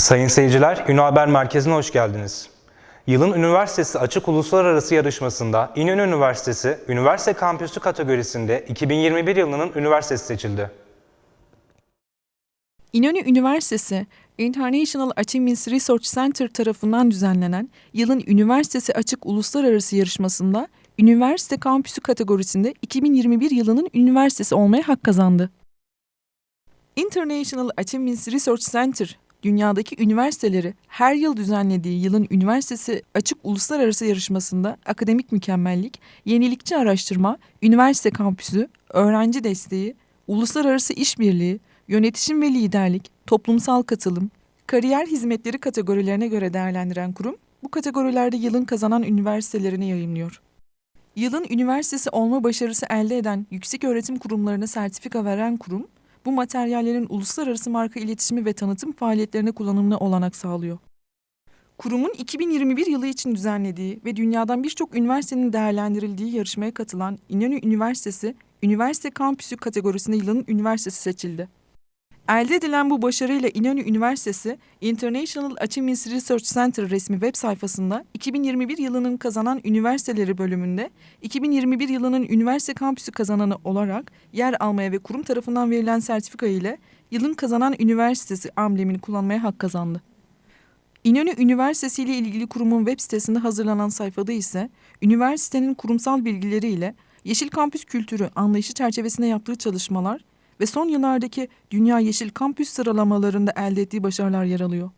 Sayın seyirciler, Ünlü Haber Merkezi'ne hoş geldiniz. Yılın Üniversitesi Açık Uluslararası Yarışması'nda İnönü Üniversitesi, Üniversite Kampüsü kategorisinde 2021 yılının üniversitesi seçildi. İnönü Üniversitesi, International Achievements Research Center tarafından düzenlenen Yılın Üniversitesi Açık Uluslararası Yarışması'nda Üniversite Kampüsü kategorisinde 2021 yılının üniversitesi olmaya hak kazandı. International Achievements Research Center, dünyadaki üniversiteleri her yıl düzenlediği Yılın Üniversitesi Açık Uluslararası Yarışması'nda akademik mükemmellik, yenilikçi araştırma, üniversite kampüsü, öğrenci desteği, uluslararası işbirliği, yönetişim ve liderlik, toplumsal katılım, kariyer hizmetleri kategorilerine göre değerlendiren kurum, bu kategorilerde yılın kazanan üniversitelerini yayımlıyor. Yılın üniversitesi olma başarısı elde eden yüksek öğretim kurumlarına sertifika veren kurum, bu materyallerin uluslararası marka iletişimi ve tanıtım faaliyetlerine kullanımına olanak sağlıyor. Kurumun 2021 yılı için düzenlediği ve dünyadan birçok üniversitenin değerlendirildiği yarışmaya katılan İnönü Üniversitesi, Üniversite Kampüsü kategorisinde yılın üniversitesi seçildi. Elde edilen bu başarıyla İnönü Üniversitesi, International Achievements Research Center resmi web sayfasında 2021 yılının kazanan üniversiteleri bölümünde 2021 yılının üniversite kampüsü kazananı olarak yer almaya ve kurum tarafından verilen sertifika ile yılın kazanan üniversitesi amblemini kullanmaya hak kazandı. İnönü Üniversitesi ile ilgili kurumun web sitesinde hazırlanan sayfada ise üniversitenin kurumsal bilgileriyle Yeşil Kampüs kültürü anlayışı çerçevesinde yaptığı çalışmalar ve son yıllardaki Dünya Yeşil Kampüs sıralamalarında elde ettiği başarılar yer alıyor.